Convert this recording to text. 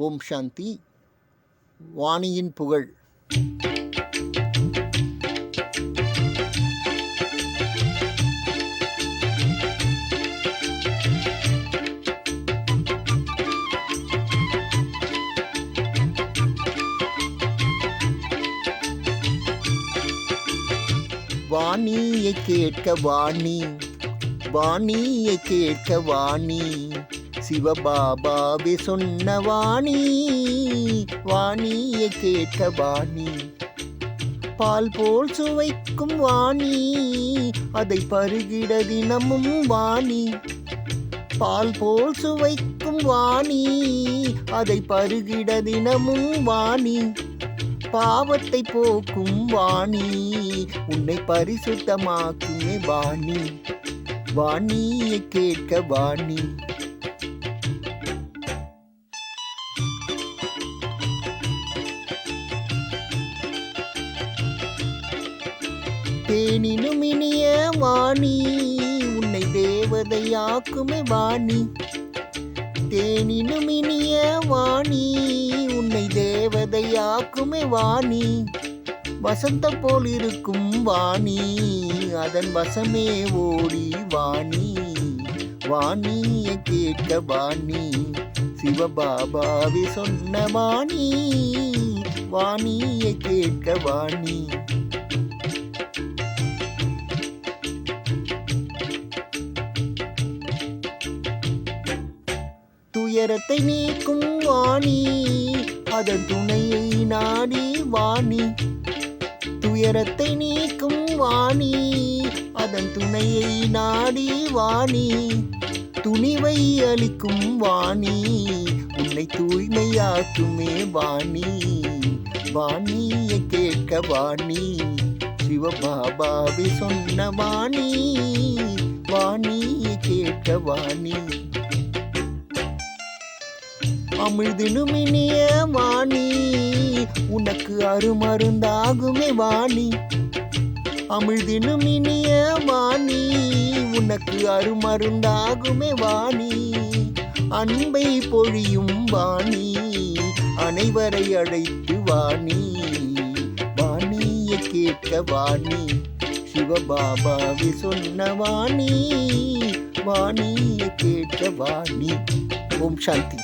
ஓம் சாந்தி. வாணியின் புகழ். வாணியை கேட்க வாணி. வாணியை கேட்க வாணி. சிவபாபாவே சொன்ன வாணி வாணியை கேட்ட வாணி. பால் போல் சுவைக்கும் வாணி அதை பருகிட தினமும் வாணி. பால் போல் சுவைக்கும் வாணி அதை பருகிட தினமும் வாணி. பாவத்தை போக்கும் வாணி உன்னை பரிசுத்தமாக்குமே வாணி. வாணியை கேட்க வாணி. தேனினும் இனிய வாணி உன்னை தேவதையாக்குமே வாணி. தேனினும் இனிய வாணி உன்னை தேவதையாக்குமே வாணி. வசந்த போல் இருக்கும் வாணி அதன் வசமே ஓடி வாணி. வாணியை கேட்க வாணி சிவபாபாவி சொன்ன வாணி. வாணியை கேட்க வாணி. துயரத்தை நீக்கும் வாணி. அதன் துணையை நாடி வாணி. துயரத்தை நீக்கும் வாணி. அதன் துணையை நாடி வாணி. துணிவை அளிக்கும் வாணி. உன்னை தூய்மையாக்குமே வாணி. வாணியை கேட்க வாணி. சிவபாபாவி சொன்ன வாணி. வாணியை கேட்க வாணி. அமிழ்தினும் இனிய வாணி உனக்கு அருமருந்தாகுமே வாணி. அமிழ்தினும் இனிய வாணி உனக்கு அருமருந்தாகுமே வாணி. அன்பை பொழியும் வாணி அனைவரை அழைத்து வாணி. வாணியை கேட்க வாணி சிவபாபாவை சொன்ன வாணி. வாணியை கேட்க வாணி. ஓம் சாந்தி.